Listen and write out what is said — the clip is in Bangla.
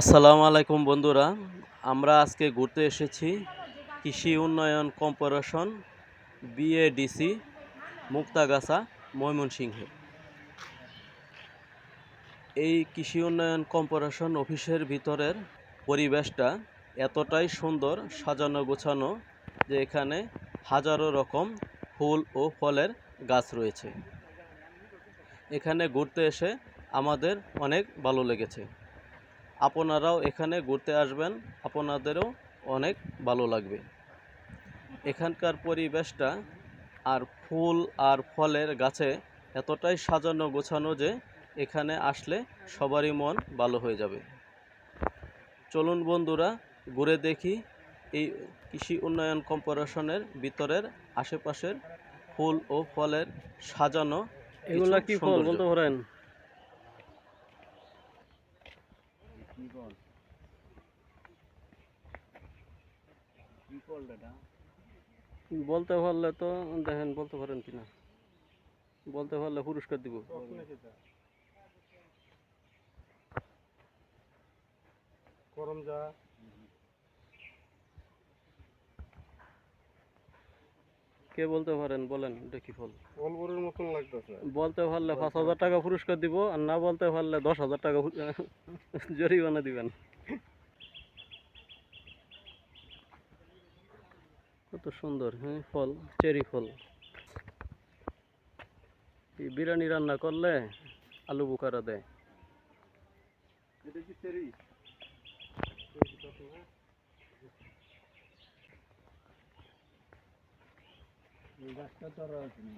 আসসালামু আলাইকুম বন্ধুরা, আমরা আজকে ঘুরতে এসেছি কৃষি উন্নয়ন কর্পোরেশন বিএডিসি মুক্তাগাছা, ময়মনসিংহে। এই কৃষি উন্নয়ন কর্পোরেশন অফিসের ভিতরের পরিবেশটা এতটাই সুন্দর, সাজানো গোছানো যে এখানে হাজারো রকম ফুল ও ফলের গাছ রয়েছে। এখানে ঘুরতে এসে আমাদের অনেক ভালো লেগেছে। আপনারাও এখানে ঘুরতে আসবেন। আপনাদেরও অনেক ভালো লাগবে। এখানকার পরিবেশটা আর ফুল আর ফলের গাছে এতটাই সাজানো গোছানো যে এখানে আসলে সবারই মন ভালো হয়ে যাবে। চলুন বন্ধুরা ঘুরে দেখি এই কৃষি উন্নয়ন কর্পোরেশনের ভিতরের আশেপাশের ফুল ও ফলের সাজানো এগুলা কি ফল বলতে পারেন? বলতে পারলে তো দেখেন বলতে পারেন কিনা। বলতে পারলে পুরস্কার দিব। করম যা। কে বলতে পারেন? বলেন এটা কি ফল? অলবরের মতন লাগতেছে। বলতে পারলে পাঁচ হাজার টাকা পুরস্কার দিব আর না বলতে পারলে দশ হাজার টাকা জরিমানা দিবেন। কত সুন্দর হ্যাঁ ফল চেরি ফল। এই বিরিয়ানি রান্না করলে আলু বুকারা দেয়। এটা কি চেরি? গাছটা তো আর আছে না